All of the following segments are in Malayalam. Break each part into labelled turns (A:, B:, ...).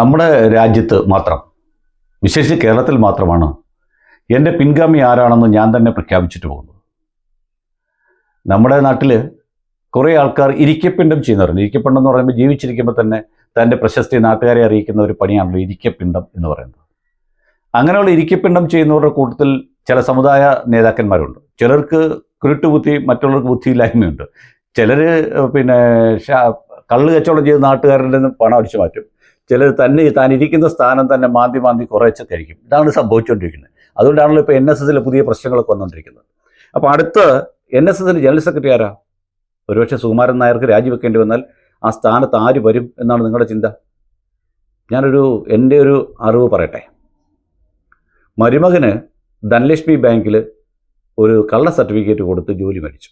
A: നമ്മുടെ രാജ്യത്ത് മാത്രം വിശേഷിച്ച് കേരളത്തിൽ മാത്രമാണ് എന്റെ പിൻഗാമി ആരാണെന്ന് ഞാൻ തന്നെ പ്രഖ്യാപിച്ചിട്ട് പോകുന്നത്. നമ്മുടെ നാട്ടിൽ കുറേ ആൾക്കാർ ഇരിക്കപ്പിണ്ടം ചെയ്യുന്നവരുണ്ട്. ഇരിക്കപ്പിണ്ടം എന്ന് പറയുമ്പോൾ ജീവിച്ചിരിക്കുമ്പോൾ തന്നെ തന്റെ പ്രശസ്തി നാട്ടുകാരെ അറിയിക്കുന്ന ഒരു പണിയാണല്ലോ ഇരിക്കപ്പിണ്ടം എന്ന് പറയുന്നത്. അങ്ങനെയുള്ള ഇരിക്കപ്പിണ്ടം ചെയ്യുന്നവരുടെ കൂട്ടത്തിൽ ചില സമുദായ നേതാക്കന്മാരുണ്ട്. ചിലർക്ക് കുരുട്ടുബുദ്ധി മറ്റുള്ളവർക്ക് ബുദ്ധിയില്ലായ്മയുണ്ട്. ചിലർ പിന്നെ കള്ള് കച്ചവടം ചെയ്ത് നാട്ടുകാരിൽ നിന്ന് പണം അടിച്ചു മാറ്റും. ചിലർ തന്നെ താൻ ഇരിക്കുന്ന സ്ഥാനം തന്നെ മാന്തി മാന്തി കുറേച്ച് കഴിക്കും. ഇതാണ് സംഭവിച്ചുകൊണ്ടിരിക്കുന്നത് അതുകൊണ്ടാണല്ലോ ഇപ്പോൾ എൻ എസ് എസിലെ പുതിയ പ്രശ്നങ്ങളൊക്കെ വന്നുകൊണ്ടിരിക്കുന്നത് അപ്പോൾ അടുത്ത് എൻ എസ് എസിന്റെ ജനറൽ സെക്രട്ടറി ആരാ? ഒരുപക്ഷെ സുകുമാരൻ നായർക്ക് രാജിവെക്കേണ്ടി വന്നാൽ ആ സ്ഥാനത്ത് ആര് വരും എന്നാണ് നിങ്ങളുടെ ചിന്ത? ഞാനൊരു എന്റെ ഒരു അറിവ് പറയട്ടെ. മരുമകന് ധനലക്ഷ്മി ബാങ്കിൽ ഒരു കള്ള സർട്ടിഫിക്കറ്റ് കൊടുത്ത് ജോലി മേടിച്ചു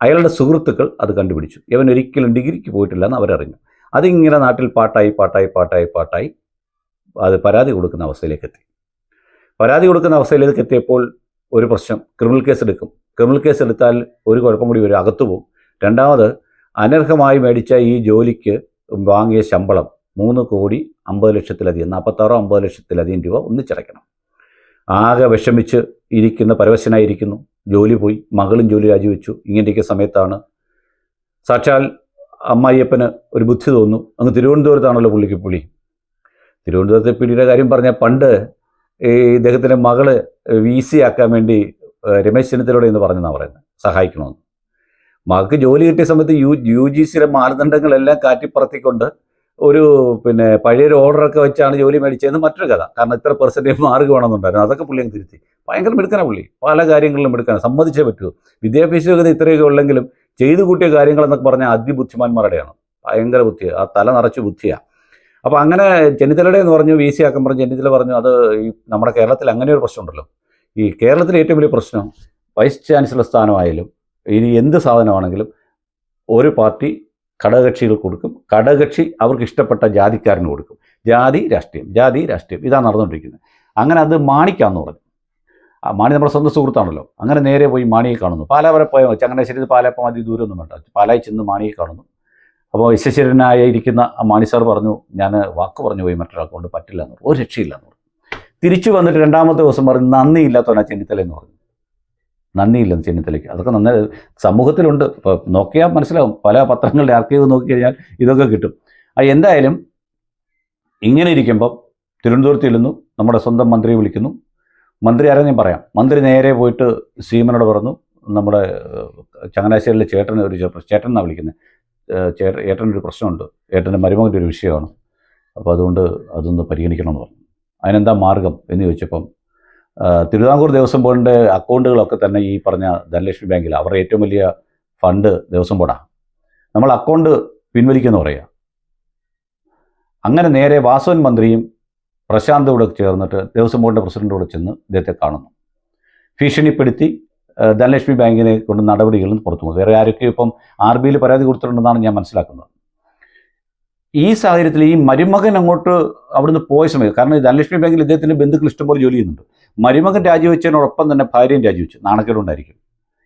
A: അയാളുടെ സുഹൃത്തുക്കൾ അത് കണ്ടുപിടിച്ചു. ഇവൻ ഒരിക്കലും ഡിഗ്രിക്ക് പോയിട്ടില്ല എന്ന് അവരറിഞ്ഞു. അതിങ്ങനെ നാട്ടിൽ പാട്ടായി പാട്ടായി പാട്ടായി പാട്ടായി അത് പരാതി കൊടുക്കുന്ന അവസ്ഥയിലേക്ക് എത്തി. പരാതി കൊടുക്കുന്ന അവസ്ഥയിലേക്ക് എത്തിയപ്പോൾ ഒരു പ്രശ്നം ക്രിമിനൽ കേസ് എടുക്കും. ക്രിമിനൽ കേസ് എടുത്താൽ ഒരു കുഴപ്പം കൂടി ഒരു അകത്തു പോകും. രണ്ടാമത് അനർഹമായി മേടിച്ച ഈ ജോലിക്ക് വാങ്ങിയ ശമ്പളം മൂന്ന് കോടി അമ്പത് ലക്ഷത്തിലധികം നാൽപ്പത്താറോ അമ്പത് ലക്ഷത്തിലധികം രൂപ ഒന്നിച്ചടയ്ക്കണം. ആകെ വിഷമിച്ച് ഇരിക്കുന്ന പരവശനായിരിക്കുന്നു ജോലി പോയി മകളും ജോലി രാജിവെച്ചു. ഇങ്ങനെയൊക്കെ സമയത്താണ്. സാക്ഷാൽ അമ്മായിയപ്പന് ഒരു ബുദ്ധി തോന്നു അങ്ങ് തിരുവനന്തപുരത്താണല്ലോ പുള്ളിക്ക് പുളി തിരുവനന്തപുരത്തെ പിടിയുടെ കാര്യം പറഞ്ഞാൽ പണ്ട് ഈ ഇദ്ദേഹത്തിന്റെ മകൾ വി സി ആക്കാൻ വേണ്ടി രമേശ് ചെന്നിത്തലയോട് എന്ന് പറഞ്ഞെന്നാണ് പറയുന്നത്. സഹായിക്കണമെന്ന്. മകൾക്ക് ജോലി കിട്ടിയ സമയത്ത് യു യു ജി സിയുടെ മാനദണ്ഡങ്ങളെല്ലാം കാറ്റിപ്പറത്തിക്കൊണ്ട് ഒരു പിന്നെ പഴയൊരു ഓർഡറൊക്കെ വെച്ചാണ് ജോലി മേടിച്ചതെന്ന് മറ്റൊരു കഥ. കാരണം ഇത്ര പെർസെന്റേജ് മാർക്ക് വേണമെന്നുണ്ടായിരുന്നു. അതൊക്കെ പുള്ളി അങ്ങ് തിരുത്തി. ഭയങ്കര മിടുക്കനാണ് പുള്ളി. പല കാര്യങ്ങളിലും മിടുക്കാണ് സമ്മതിച്ചേ പറ്റൂ. വിദ്യാഭ്യാസ യോഗ്യത ഇത്രയൊക്കെ ഉള്ളെങ്കിലും ചെയ്തു കൂട്ടിയ കാര്യങ്ങൾ എന്നൊക്കെ പറഞ്ഞാൽ അതിബുദ്ധിമാന്മാരുടെയാണ്. ഭയങ്കര ബുദ്ധിയാണ് ആ തല നിറച്ച് ബുദ്ധിയാണ് അപ്പോൾ അങ്ങനെ ചെന്നിത്തലയുടെ എന്ന് പറഞ്ഞു വി സി ആക്കം പറഞ്ഞു ചെന്നിത്തല പറഞ്ഞു അത് ഈ നമ്മുടെ കേരളത്തിൽ അങ്ങനെ ഒരു പ്രശ്നമുണ്ടല്ലോ. ഈ കേരളത്തിലെ ഏറ്റവും വലിയ പ്രശ്നം വൈസ് ചാൻസലർ സ്ഥാനമായാലും ഇനി എന്ത് സാധനമാണെങ്കിലും ഒരു പാർട്ടി ഘടകകക്ഷികൾ കൊടുക്കും. ഘടകകക്ഷി അവർക്ക് ഇഷ്ടപ്പെട്ട ജാതിക്കാരന് കൊടുക്കും. ജാതി രാഷ്ട്രീയം ജാതി രാഷ്ട്രീയം ഇതാണ് നടന്നുകൊണ്ടിരിക്കുന്നത്. അങ്ങനെ അത് മാണിക്കാന്ന് പറഞ്ഞു. മാണി നമ്മുടെ സ്വന്തം സുഹൃത്താണല്ലോ. അങ്ങനെ നേരെ പോയി മാണിയെ കാണുന്നു. പാല വരെ പോയ ചങ്ങനാശ്ശേരി പാലപ്പം അതി ദൂരമൊന്നും വേണ്ട. പാലായി ചെന്ന് മാണിയെ കാണുന്നു. അപ്പോൾ വിശ്വശരീരനായ ഇരിക്കുന്ന ആ മാണി സാർ പറഞ്ഞു ഞാൻ വാക്ക് പറഞ്ഞു പോയി മറ്റൊരാൾക്ക് കൊണ്ട് പറ്റില്ല എന്ന് ഒരു രക്ഷയില്ല എന്ന് പറഞ്ഞു. തിരിച്ചു വന്നിട്ട് രണ്ടാമത്തെ ദിവസം പറഞ്ഞു നന്ദിയില്ലാത്തവനാ ചെന്നിത്തല എന്ന് പറഞ്ഞു. നന്ദിയില്ലെന്ന് ചെന്നിത്തലയ്ക്ക്. അതൊക്കെ നന്നായി സമൂഹത്തിലുണ്ട്. ഇപ്പോൾ നോക്കിയാൽ മനസ്സിലാവും. പല പത്രങ്ങളുടെ ആർക്കൈവ് നോക്കിക്കഴിഞ്ഞാൽ ഇതൊക്കെ കിട്ടും. ആ എന്തായാലും ഇങ്ങനെ ഇരിക്കുമ്പം തിരുവനന്തപുരത്ത് ചെല്ലുന്നു. നമ്മുടെ സ്വന്തം മന്ത്രിയെ വിളിക്കുന്നു. മന്ത്രി ആരാ ഞാൻ പറയാം. മന്ത്രി നേരെ പോയിട്ട് സീമനോട് പറഞ്ഞു നമ്മുടെ ചങ്ങനാശ്ശേരിയിലെ ചേട്ടൻ ഒരു ചേട്ടൻ എന്നാണ് വിളിക്കുന്നത് ചേട്ടൻ ഏട്ടനൊരു പ്രശ്നമുണ്ട്. ഏട്ടന്റെ മരുമകന്റെ ഒരു വിഷയമാണ്. അപ്പോൾ അതുകൊണ്ട് അതൊന്ന് പരിഗണിക്കണമെന്ന് പറഞ്ഞു. അതിനെന്താ മാർഗം? എന്ന് ചോദിച്ചപ്പം തിരുവിതാംകൂർ ദേവസ്വം ബോർഡിന്റെ അക്കൗണ്ടുകളൊക്കെ തന്നെ ഈ പറഞ്ഞ ധനലക്ഷ്മി ബാങ്കിൽ അവരുടെ ഏറ്റവും വലിയ ഫണ്ട് ദേവസ്വം ബോർഡാണ് നമ്മൾ അക്കൗണ്ട് പിൻവലിക്കുമെന്ന് പറയുക അങ്ങനെ നേരെ വാസവൻ മന്ത്രിയും പ്രശാന്ത് കൂടെ ചേർന്നിട്ട് ദേവസ്വം ബോർഡിന്റെ പ്രസിഡന്റോട് ചെന്ന് ഇദ്ദേഹത്തെ കാണുന്നു. ഭീഷണിപ്പെടുത്തി ധനലക്ഷ്മി ബാങ്കിനെ കൊണ്ട് നടപടികളിൽ നിന്ന് പുറത്തു വേറെ ആരൊക്കെ ഇപ്പം ആർ ബിയിൽ പരാതി കൊടുത്തിട്ടുണ്ടെന്നാണ് ഞാൻ മനസ്സിലാക്കുന്നത്. ഈ സാഹചര്യത്തിൽ ഈ മരുമകൻ അങ്ങോട്ട് അവിടുന്ന് പോയ സമയത്ത് കാരണം ധനലക്ഷ്മി ബാങ്കിൽ ഇദ്ദേഹത്തിന്റെ ബന്ധുക്കൾ ഇഷ്ടംപോലെ ജോലി ചെയ്യുന്നുണ്ട്. മരുമകൻ രാജിവെച്ചതിനോടൊപ്പം തന്നെ ഭാര്യയും രാജിവെച്ചു. നാണക്കേടുണ്ടായിരിക്കും.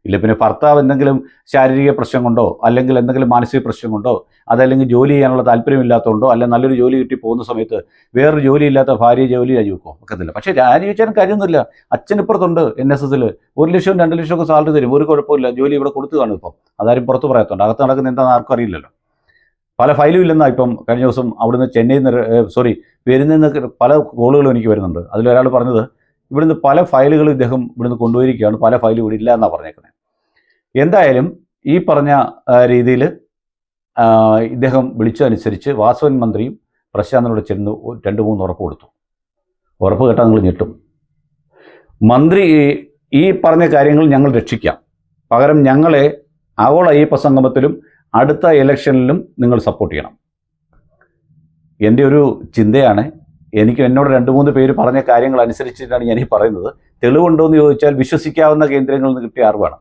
A: ഇല്ല പിന്നെ ഭർത്താവ് എന്തെങ്കിലും ശാരീരിക പ്രശ്നം കൊണ്ടോ അല്ലെങ്കിൽ എന്തെങ്കിലും മാനസിക പ്രശ്നം കൊണ്ടോ അതല്ലെങ്കിൽ ജോലി ചെയ്യാനുള്ള താല്പര്യമില്ലാത്തതുകൊണ്ടോ അല്ലെങ്കിൽ നല്ലൊരു ജോലി കിട്ടി പോകുന്ന സമയത്ത് വേറൊരു ജോലി ഇല്ലാത്ത ഭാര്യ ജോലി രാജിവെക്കോ? ഒക്കത്തില്ല. പക്ഷേ രാജിവെച്ചാലും കാര്യമൊന്നുമില്ല. അച്ഛനിപ്പുറത്തുണ്ട് എൻ എസ് എസിൽ ഒരു ലക്ഷവും രണ്ട് ലക്ഷമൊക്കെ സാലറി തരും. ഒരു കുഴപ്പമില്ല. ജോലി ഇവിടെ കൊടുത്തു കാണും ഇപ്പം. അതാരും പുറത്ത് പറയാത്തുണ്ട്. അകത്ത് നടക്കുന്ന എന്താണെന്ന് ആർക്കും അറിയില്ലല്ലോ. പല ഫയലും ഇല്ലെന്നാണ് ഇപ്പം കഴിഞ്ഞ ദിവസം അവിടുന്ന് ചെന്നൈയിൽ നിന്ന് സോറി പേരിൽ നിന്ന് പല കോളുകളും എനിക്ക് വരുന്നുണ്ട്. അതിലൊരാൾ പറഞ്ഞത് ഇവിടുന്ന് പല ഫയലുകൾ ഇദ്ദേഹം ഇവിടുന്ന് കൊണ്ടുപോയിരിക്കുകയാണ് പല ഫയലും ഇവിടെ ഇല്ല എന്നാണ് പറഞ്ഞേക്കുന്നത് എന്തായാലും ഈ പറഞ്ഞ രീതിയിൽ ഇദ്ദേഹം വിളിച്ചതനുസരിച്ച് വാസവൻ മന്ത്രിയും പ്രശാന്തനോട് ചെന്ന് രണ്ട് മൂന്ന് ഉറപ്പ് കൊടുത്തു. ഉറപ്പ് കേട്ടാൽ നിങ്ങൾ ഞെട്ടും. മന്ത്രി ഈ പറഞ്ഞ കാര്യങ്ങൾ ഞങ്ങൾ രക്ഷിക്കാം. പകരം ഞങ്ങളെ ആഗോള അയ്യപ്പ സംഗമത്തിലും അടുത്ത ഇലക്ഷനിലും നിങ്ങൾ സപ്പോർട്ട് ചെയ്യണം. എന്റെ ഒരു ചിന്തയാണ് എനിക്ക് എന്നോട് രണ്ട് മൂന്ന് പേര് പറഞ്ഞ കാര്യങ്ങൾ അനുസരിച്ചിട്ടാണ് ഞാൻ ഈ പറയുന്നത്. തെളിവുണ്ടോ എന്ന് ചോദിച്ചാൽ വിശ്വസിക്കാവുന്ന കേന്ദ്രങ്ങളിൽ നിന്ന് കിട്ടിയ അറിവാണ്.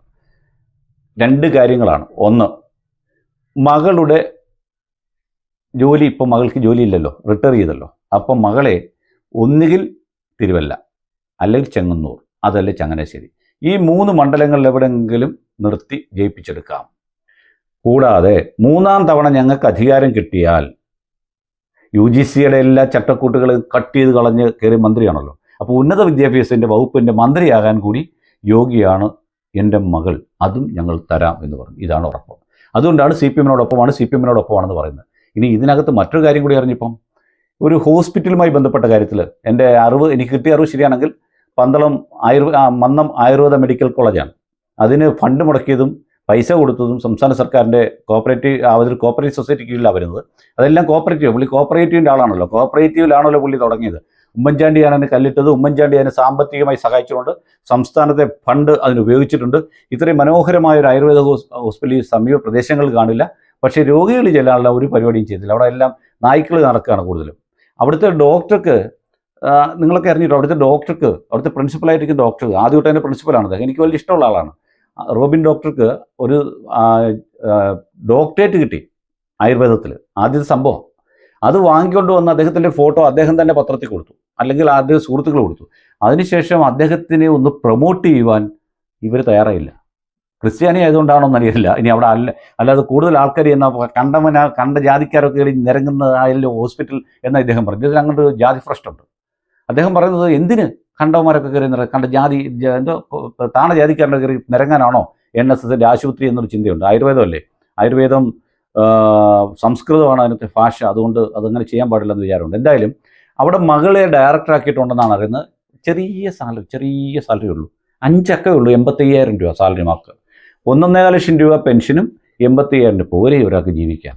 A: രണ്ട് കാര്യങ്ങളാണ്. ഒന്ന് മകളുടെ ജോലി ഇപ്പം മകൾക്ക് ജോലിയില്ലല്ലോ റിട്ടയർ ചെയ്തല്ലോ. അപ്പം മകളെ ഒന്നുകിൽ തിരുവല്ല അല്ലെങ്കിൽ ചെങ്ങന്നൂർ അതല്ല ചങ്ങനാശ്ശേരി. ഈ മൂന്ന് മണ്ഡലങ്ങളിൽ എവിടെയെങ്കിലും നിർത്തി ജയിപ്പിച്ചെടുക്കാം. കൂടാതെ മൂന്നാം തവണ ഞങ്ങൾക്ക് അധികാരം കിട്ടിയാൽ യു ജി സിയുടെ എല്ലാ ചട്ടക്കൂട്ടുകളും കട്ട് ചെയ്ത് കളഞ്ഞ് കയറി മന്ത്രിയാണല്ലോ. അപ്പോൾ ഉന്നത വിദ്യാഭ്യാസത്തിന്റെ വകുപ്പിന്റെ മന്ത്രിയാകാൻ കൂടി യോഗിയാണ് എന്റെ മകൾ. അതും ഞങ്ങൾ തരാം എന്ന് പറഞ്ഞു. ഇതാണ് ഉറപ്പ്. അതുകൊണ്ടാണ് സി പി എമ്മിനോടൊപ്പമാണ് സി പി എമ്മിനോടൊപ്പമാണെന്ന് പറയുന്നത്. ഇനി ഇതിനകത്ത് മറ്റൊരു കാര്യം കൂടി അറിഞ്ഞിപ്പം. ഒരു ഹോസ്പിറ്റലുമായി ബന്ധപ്പെട്ട കാര്യത്തിൽ എന്റെ അറിവ് എനിക്ക് കിട്ടിയ അറിവ് ശരിയാണെങ്കിൽ പന്തളം ആയുർവേ മന്നം ആയുർവേദ മെഡിക്കൽ കോളേജാണ്. അതിന് ഫണ്ട് മുടക്കിയതും പൈസ കൊടുത്തതും സംസ്ഥാന സർക്കാരിന്റെ കോപ്പറേറ്റീവ് അതൊരു കോപ്പറേറ്റീവ് സൊസൈറ്റി കീഴിലാണ് വരുന്നത്. അതെല്ലാം കോപ്പറേറ്റീവ് പുള്ളി കോപ്പറേറ്റീവിന്റെ ആളാണല്ലോ. കോപ്പറേറ്റീവിലാണല്ലോ പുള്ളി തുടങ്ങിയത്. ഉമ്മൻചാണ്ടിയാണ് അതിന് കല്ലിട്ടത്. ഉമ്മൻചാണ്ടി അതിനെ സാമ്പത്തികമായി സഹായിച്ചുകൊണ്ട് സംസ്ഥാനത്തെ ഫണ്ട് അതിന് ഉപയോഗിച്ചിട്ടുണ്ട്. ഇത്രയും മനോഹരമായ ഒരു ആയുർവേദ ഹോസ്- ഹോസ്പിറ്റൽ ഈ സമീപ പ്രദേശങ്ങളിൽ കാണില്ല. പക്ഷേ രോഗികൾ ചെല്ലാനുള്ള ഒരു പരിപാടിയും ചെയ്തില്ല. അവിടെ എല്ലാം നായ്ക്കൾ നടക്കുകയാണ് കൂടുതലും. അവിടുത്തെ ഡോക്ടർക്ക് നിങ്ങളൊക്കെ അറിഞ്ഞിട്ടോ അവിടുത്തെ ഡോക്ടർക്ക് അവിടുത്തെ പ്രിൻസിപ്പലായിട്ടിരിക്കുന്ന ഡോക്ടർ ആദ്യമായിട്ട് തന്നെ അദ്ദേഹം. എനിക്ക് വലിയ ഇഷ്ടമുള്ള ആളാണ്. റോബിൻ ഡോക്ടർക്ക് ഒരു ഡോക്ടറേറ്റ് കിട്ടി ആയുർവേദത്തിൽ ആദ്യത്തെ സംഭവം. അത് വാങ്ങിക്കൊണ്ട് വന്ന അദ്ദേഹത്തിന്റെ ഫോട്ടോ അദ്ദേഹം തന്നെ പത്രത്തിൽ കൊടുത്തു. അല്ലെങ്കിൽ ആദ്യം സുഹൃത്തുക്കൾ കൊടുത്തു. അതിനുശേഷം അദ്ദേഹത്തിനെ ഒന്ന് പ്രൊമോട്ട് ചെയ്യുവാൻ ഇവർ തയ്യാറായില്ല. ക്രിസ്ത്യാനി ആയതുകൊണ്ടാണോ എന്നറിയില്ല ഇനി അവിടെ അല്ല അല്ലാതെ കൂടുതൽ ആൾക്കാർ എന്ന കണ്ടവന കണ്ട ജാതിക്കാരൊക്കെ കയറി നിരങ്ങുന്നതായാലും ഹോസ്പിറ്റൽ എന്ന് ഇദ്ദേഹം പറഞ്ഞു. ഇതിൽ അങ്ങോട്ട് ജാതി പ്രശ്നമുണ്ട് അദ്ദേഹം പറയുന്നത് എന്തിന്? കണ്ടവന്മാരൊക്കെ കയറി നിറ കണ്ട ജാതി എന്തോ താണ ജാതിക്കാരുടെ കയറി നിരങ്ങാനാണോ എൻ എസ് എസിന്റെ ആശുപത്രി എന്നൊരു ചിന്തയുണ്ട്. ആയുർവേദമല്ലേ ആയുർവേദം സംസ്കൃതമാണ് അതിനകത്തെ ഭാഷ. അതുകൊണ്ട് അതങ്ങനെ ചെയ്യാൻ പാടില്ലെന്ന് വിചാരമുണ്ട്. എന്തായാലും അവിടെ മകളെ ഡയറക്ടർ ആക്കിയിട്ടുണ്ടെന്നാണ് അറിയുന്നത്. ചെറിയ സാലറി ചെറിയ സാലറി ഉള്ളൂ. അഞ്ചൊക്കെ ഉള്ളൂ എൺപത്തയ്യായിരം രൂപ സാലറി മാർക്ക്. ഒന്നൊന്നേകാൽ ലക്ഷം രൂപ പെൻഷനും എൺപത്തയ്യായിരം രൂപ. പോരെ ഒരാൾക്ക് ജീവിക്കാൻ.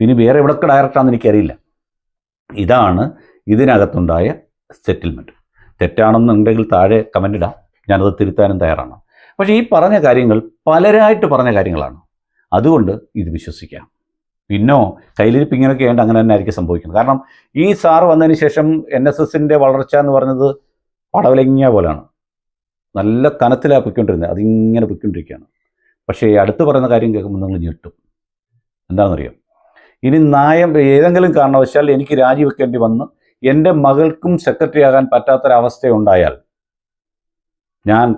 A: ഇനി വേറെ എവിടെയൊക്കെ ഡയറക്ടറാണെന്ന് എനിക്കറിയില്ല. ഇതാണ് ഇതിനകത്തുണ്ടായ സെറ്റിൽമെന്റ് തെറ്റാണെന്നുണ്ടെങ്കിൽ താഴെ കമന്റ് ഇടാം. ഞാനത് തിരുത്താനും തയ്യാറാണ്. പക്ഷേ ഈ പറഞ്ഞ കാര്യങ്ങൾ പലരായിട്ട് പറഞ്ഞ കാര്യങ്ങളാണ്. അതുകൊണ്ട് ഇത് വിശ്വസിക്കാം. പിന്നോ കയ്യിലിരിപ്പ് ഇങ്ങനെയൊക്കെ ഉണ്ട് അങ്ങനെ തന്നെ ആയിരിക്കും സംഭവിക്കുന്നത്. കാരണം ഈ സാറ് വന്നതിന് ശേഷം എൻ എസ് എസിന്റെ വളർച്ച എന്ന് പറഞ്ഞത് പടവലങ്ങിയ പോലെയാണ് നല്ല കനത്തിലാണ് പൊയ്ക്കൊണ്ടിരുന്നത്. അതിങ്ങനെ പൊയ്ക്കൊണ്ടിരിക്കുകയാണ്. പക്ഷേ അടുത്ത് പറയുന്ന കാര്യം കേൾക്കുമ്പോൾ നിങ്ങൾ ഞെട്ടും. എന്താണെന്നറിയാം? ഇനി നായം ഏതെങ്കിലും കാരണവശാൽ എനിക്ക് രാജിവെക്കേണ്ടി വന്ന് എന്റെ മകൾക്കും സെക്രട്ടറി ആകാൻ പറ്റാത്തൊരവസ്ഥയുണ്ടായാൽ ഞാൻ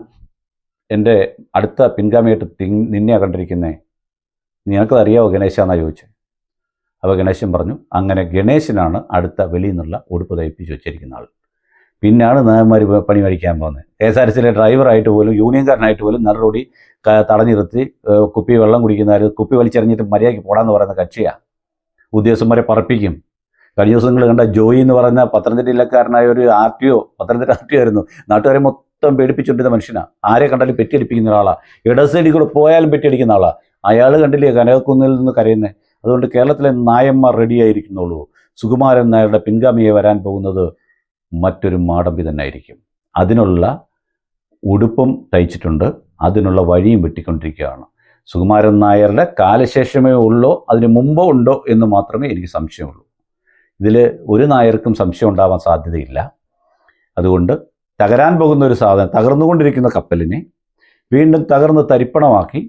A: എന്റെ അടുത്ത പിൻഗാമിയായിട്ട് തി- നിന്നെ കണ്ടിരിക്കുന്നേ? നിനക്കത് അറിയാവോ ഗണേശ എന്നാണ് ചോദിച്ചത് അപ്പോൾ ഗണേശൻ പറഞ്ഞു അങ്ങനെ ഗണേശനാണ് അടുത്ത വെളിയിൽ നിന്നുള്ള ഉടുപ്പ് തയ്പ്പിച്ച് വെച്ചിരിക്കുന്ന ആൾ. പിന്നാണ് നായന്മാർ പണി മേടിക്കാൻ പോകുന്നത് കെ എസ് ആർ സിയിലെ ഡ്രൈവറായിട്ട് പോലും യൂണിയൻകാരനായിട്ട് പോലും നടുറോടി തടഞ്ഞിരുത്തി കുപ്പി വെള്ളം കുടിക്കുന്നവർ കുപ്പി വലിച്ചെറിഞ്ഞിട്ട് മര്യാദയ്ക്ക് പോടാന്ന് പറയുന്ന കക്ഷിയാണ് ഉദ്യോഗസ്ഥന്മാരെ പറപ്പിക്കും. കഴിഞ്ഞ ദിവസം നിങ്ങൾ കണ്ട ജോയി എന്ന് പറഞ്ഞ പത്തനംതിട്ട ജില്ലക്കാരനായ ഒരു R T O Pathanamthitta R T O ആയിരുന്നു. നാട്ടുകാരെ മൊത്തം പേടിപ്പിച്ചുകൊണ്ടിരുന്ന മനുഷ്യനാണ് ആരെ കണ്ടാലും പെറ്റിയടിപ്പിക്കുന്ന ഒരാളാണ് ഇട കൂടെ പോയാലും പെറ്റിയടിക്കുന്ന ആളാണ് അയാൾ കണ്ടില്ലേ കനകക്കുന്നിൽ നിന്ന് കരയുന്നത് അതുകൊണ്ട് കേരളത്തിലെ നായന്മാർ റെഡിയായിരിക്കുന്നുള്ളൂ സുകുമാരൻ നായരുടെ പിൻഗാമിയെ വരാൻ പോകുന്നത് മറ്റൊരു മാടമ്പി തന്നെ ആയിരിക്കും അതിനുള്ള ഉടുപ്പും തയ്ച്ചിട്ടുണ്ട്. അതിനുള്ള വഴിയും വെട്ടിക്കൊണ്ടിരിക്കുകയാണ്. സുകുമാരൻ നായരുടെ കാലശേഷമേ ഉള്ളോ അതിന് മുമ്പോ ഉണ്ടോ എന്ന് മാത്രമേ എനിക്ക് സംശയമുള്ളൂ. ഇതിൽ ഒരു നായർക്കും സംശയം ഉണ്ടാവാൻ സാധ്യതയില്ല. അതുകൊണ്ട് തകരാൻ പോകുന്ന ഒരു സാധനം തകർന്നുകൊണ്ടിരിക്കുന്ന കപ്പലിനെ വീണ്ടും തകർന്ന് തരിപ്പണമാക്കി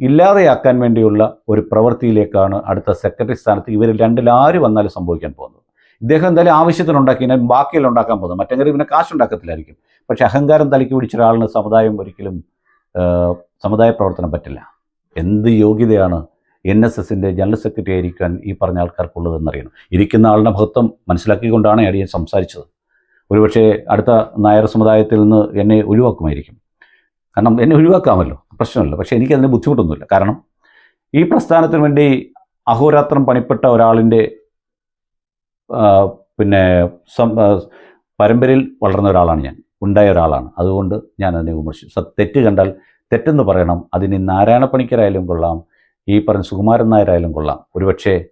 A: ഇല്ലാതെയാക്കാൻ വേണ്ടിയുള്ള ഒരു പ്രവൃത്തിയിലേക്കാണ് അടുത്ത സെക്രട്ടറി സ്ഥാനത്ത് ഇവരിൽ രണ്ടിൽ ആര് വന്നാലും സംഭവിക്കാൻ പോകുന്നത്. ഇദ്ദേഹം എന്തായാലും ആവശ്യത്തിനുണ്ടാക്കി ഞാൻ ബാക്കിയെല്ലാം ഉണ്ടാക്കാൻ പോകുന്നത്. മറ്റെങ്കിലും പിന്നെ കാശുണ്ടാക്കത്തില്ലായിരിക്കും പക്ഷെ അഹങ്കാരം തലയ്ക്ക് പിടിച്ച ഒരാളിന് സമുദായം ഒരിക്കലും സമുദായ പ്രവർത്തനം പറ്റില്ല. എന്ത് യോഗ്യതയാണ് എൻ എസ് എസിന്റെ ജനറൽ സെക്രട്ടറി ആയിരിക്കാൻ ഈ പറഞ്ഞ ആൾക്കാർക്കുള്ളതെന്നറിയണം ഇരിക്കുന്ന ആളുടെ മഹത്വം മനസ്സിലാക്കിക്കൊണ്ടാണ് അടിയൻ സംസാരിച്ചത്. ഒരുപക്ഷെ അടുത്ത നായർ സമുദായത്തിൽ നിന്ന് എന്നെ ഒഴിവാക്കുമായിരിക്കും. കാരണം എന്നെ ഒഴിവാക്കാമല്ലോ പ്രശ്നമല്ല. പക്ഷേ എനിക്കതിന് ബുദ്ധിമുട്ടൊന്നുമില്ല. കാരണം ഈ പ്രസ്ഥാനത്തിന് വേണ്ടി അഹോരാത്രം പണിപ്പെട്ട ഒരാളിന്റെ പിന്നെ പരമ്പരയിൽ വളർന്ന ഒരാളാണ് ഞാൻ. ഉണ്ടായ ഒരാളാണ്. അതുകൊണ്ട് ഞാൻ അതിനെ വിമർശിച്ചു. തെറ്റ് കണ്ടാൽ തെറ്റെന്ന് പറയണം. അതിന് നാരായണ പണിക്കരായാലും കൊള്ളാം. ഈ പറഞ്ഞ സുകുമാരൻ നായരായാലും കൊള്ളാം. ഒരുപക്ഷെ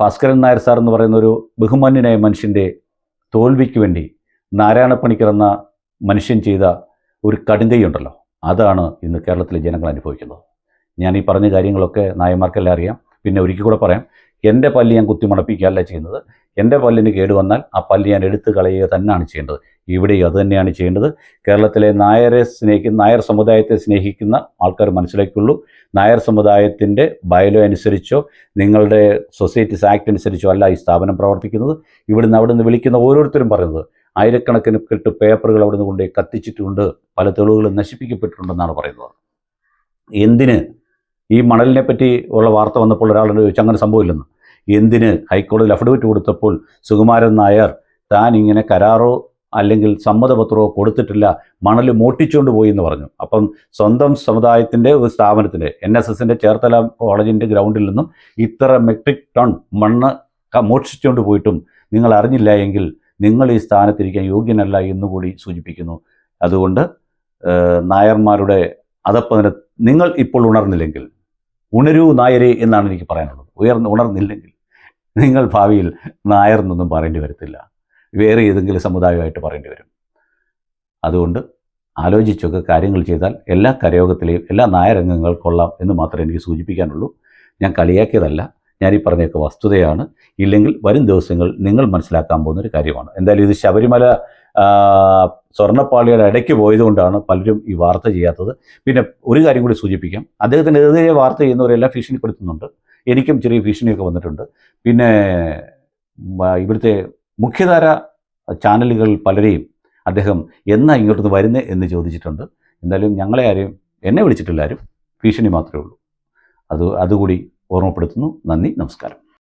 A: ഭാസ്കരൻ നായർ സാർ എന്ന് പറയുന്ന ഒരു ബഹുമാന്യനായ മനുഷ്യന്റെ തോൽവിക്ക് വേണ്ടി നാരായണ പണിക്കർ എന്ന മനുഷ്യൻ ചെയ്ത ഒരു കടുങ്കൈയുണ്ടല്ലോ. അതാണ് ഇന്ന് കേരളത്തിലെ ജനങ്ങൾ അനുഭവിക്കുന്നത്. ഞാൻ ഈ പറഞ്ഞ കാര്യങ്ങളൊക്കെ നായന്മാർക്കെല്ലാം അറിയാം. പിന്നെ ഒരിക്കൽ കൂടെ പറയാം എന്റെ പല്ല് ഞാൻ കുത്തി മണപ്പിക്കുകയല്ല ചെയ്യുന്നത്. എന്റെ പല്ലിന് കേടുവന്നാൽ ആ പല്ല് ഞാൻ എടുത്തു കളയുക തന്നെയാണ് ചെയ്യേണ്ടത്. ഇവിടെയും അത് തന്നെയാണ് ചെയ്യേണ്ടത്. കേരളത്തിലെ നായരെ സ്നേഹിക്കുന്ന നായർ സമുദായത്തെ സ്നേഹിക്കുന്ന ആൾക്കാർ മനസ്സിലാക്കുള്ളൂ നായർ സമുദായത്തിന്റെ ബയലോ അനുസരിച്ചോ നിങ്ങളുടെ സൊസൈറ്റീസ് ആക്ട് അനുസരിച്ചോ അല്ല ഈ സ്ഥാപനം പ്രവർത്തിക്കുന്നത്. ഇവിടുന്ന് അവിടെ നിന്ന് വിളിക്കുന്ന ഓരോരുത്തരും പറയുന്നത് ആയിരക്കണക്കിന് കെട്ട് പേപ്പറുകൾ അവിടുന്ന് കൊണ്ടുപോയി കത്തിച്ചിട്ടുണ്ട്. പല തെളിവുകളും നശിപ്പിക്കപ്പെട്ടിട്ടുണ്ടെന്നാണ് പറയുന്നത്. എന്തിന്? ഈ മണലിനെ പറ്റി ഉള്ള വാർത്ത വന്നപ്പോൾ ഒരാളോട് ചോദിച്ചു അങ്ങനെ സംഭവമില്ലെന്ന്. എന്തിന് ഹൈക്കോടതിയിൽ അഫിഡവിറ്റ് കൊടുത്തപ്പോൾ സുകുമാരൻ നായർ താൻ ഇങ്ങനെ കരാറോ അല്ലെങ്കിൽ സമ്മതപത്രമോ കൊടുത്തിട്ടില്ല മണൽ മോട്ടിച്ചുകൊണ്ട് പോയി എന്ന് പറഞ്ഞു. അപ്പം സ്വന്തം സമുദായത്തിന്റെ ഒരു സ്ഥാപനത്തിന്റെ എൻ എസ് എസിന്റെ ചേർത്തല കോളേജിന്റെ ഗ്രൗണ്ടിൽ നിന്നും ഇത്ര മെട്രിക് ടൺ മണ്ണ് മോഷിച്ചുകൊണ്ട് പോയിട്ടും നിങ്ങൾ അറിഞ്ഞില്ല എങ്കിൽ നിങ്ങൾ ഈ സ്ഥാനത്തിരിക്കാൻ യോഗ്യനല്ല എന്നുകൂടി സൂചിപ്പിക്കുന്നു. അതുകൊണ്ട് നായർമാരുടെ അതപ്പതിനെ നിങ്ങൾ ഇപ്പോൾ ഉണർന്നില്ലെങ്കിൽ ഉണരൂ നായരെ എന്നാണ് എനിക്ക് പറയാനുള്ളത്. ഉയർന്ന് ഉണർന്നില്ലെങ്കിൽ നിങ്ങൾ ഭാവിയിൽ നായർ എന്നൊന്നും പറയേണ്ടി വരത്തില്ല. വേറെ ഏതെങ്കിലും സമുദായമായിട്ട് പറയേണ്ടി വരും. അതുകൊണ്ട് ആലോചിച്ചൊക്കെ കാര്യങ്ങൾ ചെയ്താൽ എല്ലാ കരയോഗത്തിലെയും എല്ലാ നായരംഗങ്ങൾ കൊള്ളാം എന്ന് മാത്രമേ എനിക്ക് സൂചിപ്പിക്കാനുള്ളൂ. ഞാൻ കളിയാക്കിയതല്ല. ഞാൻ ഈ പറഞ്ഞൊക്കെ വസ്തുതയാണ്. ഇല്ലെങ്കിൽ വരും ദിവസങ്ങൾ നിങ്ങൾ മനസ്സിലാക്കാൻ പോകുന്ന ഒരു കാര്യമാണ്. എന്തായാലും ഇത് ശബരിമല സ്വർണപ്പാളിയുടെ ഇടയ്ക്ക് പോയതുകൊണ്ടാണ് പലരും ഈ വാർത്ത ചെയ്യാത്തത്. പിന്നെ ഒരു കാര്യം കൂടി സൂചിപ്പിക്കാം. അദ്ദേഹത്തിനെതിരെ വാർത്ത ചെയ്യുന്നവരെല്ലാം ഭീഷണിപ്പെടുത്തുന്നുണ്ട്. എനിക്കും ചെറിയ ഭീഷണിയൊക്കെ വന്നിട്ടുണ്ട്. പിന്നെ ഇവിടുത്തെ മുഖ്യധാര ചാനലുകൾ പലരെയും അദ്ദേഹം എന്നാ ഇങ്ങോട്ട് വരുന്നത് എന്ന് ചോദിച്ചിട്ടുണ്ട്. എന്തായാലും ഞങ്ങളെ ആരെയും എന്നെ വിളിച്ചിട്ടില്ല ആരും ഭീഷണി മാത്രമേ ഉള്ളൂ. അത് അതുകൂടി ഓർമ്മപ്പെടുത്തുന്നു. നന്ദി നമസ്കാരം.